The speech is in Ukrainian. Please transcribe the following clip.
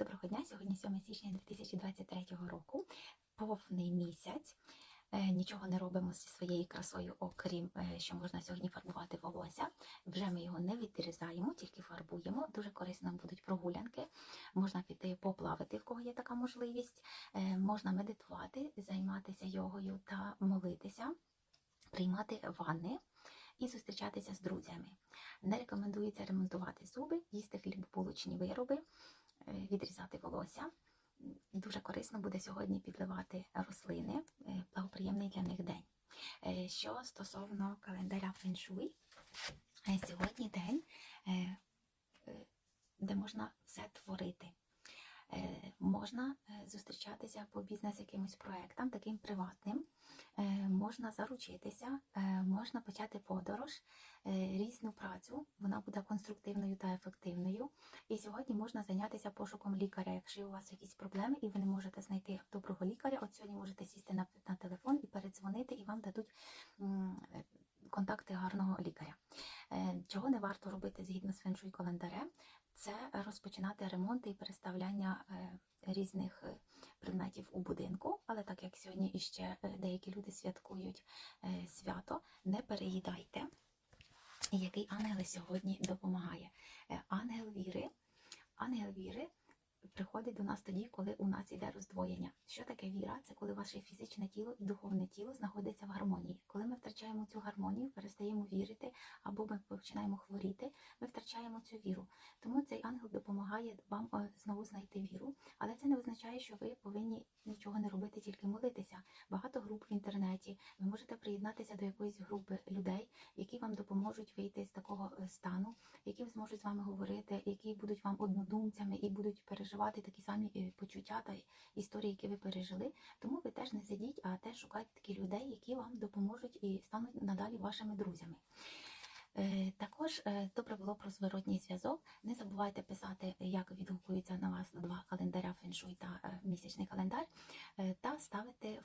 Доброго дня! Сьогодні 7 січня 2023 року. Повний місяць. Е, Нічого не робимо зі своєю красою, окрім е, що можна сьогодні фарбувати волосся. Вже ми його не відрізаємо, тільки фарбуємо. Дуже корисно будуть прогулянки. Можна піти поплавати, в кого є така можливість. Е, Можна медитувати, займатися йогою та молитися, приймати ванни і зустрічатися з друзями. Не рекомендується ремонтувати зуби, їсти хлібобулочні вироби, е, відрізати волосся. Дуже корисно буде сьогодні підливати рослини, е, благоприємний для них день. Е, Що стосовно календаря феншуй, е, сьогодні день, е, е, де можна все творити. Е, Можна е, зустрічатися по бізнес якимось проектам, таким приватним, Е, можна заручитися, можна почати подорож, різну працю, вона буде конструктивною та ефективною. І сьогодні можна зайнятися пошуком лікаря. Якщо у вас якісь проблеми і ви не можете знайти доброго лікаря, от сьогодні можете сісти на, телефон і передзвонити, і вам дадуть контакти гарного лікаря. Е, Чого не варто робити згідно з феншуй календарем, це розпочинати ремонти і переставляння е, різних е, предметів у будинку. Але так як сьогодні іще деякі люди святкують свято, не переїдайте. Який ангел сьогодні допомагає? Ангел віри. Ангел віри приходить до нас тоді, коли у нас іде роздвоєння. Що таке віра? Це коли ваше фізичне тіло і духовне тіло знаходяться в гармонії. Коли ми втрачаємо цю гармонію, перестаємо вірити або ми починаємо хворіти, ми втрачаємо цю віру. Тому цей ангел допомагає вам е, знову знайти віру, але це не означає, що ви повинні нічого не робити, тільки молитися. Багато груп в інтернеті. Ви можете приєднатися до якоїсь групи людей, які вам допоможуть вийти з такого е, стану, які зможуть з вами говорити, які будуть вам однодумцями і будуть переживати такі самі е, почуття та історії, які ви пережили. Тому ви теж не сидіть, а теж шукайте таких людей, які вам допоможуть і стануть надалі вашими друзями. Е, Також е, добре було про зворотній зв'язок. Не забувайте писати, як відгукуються на вас два календаря феншуй та місячний календар, та ставити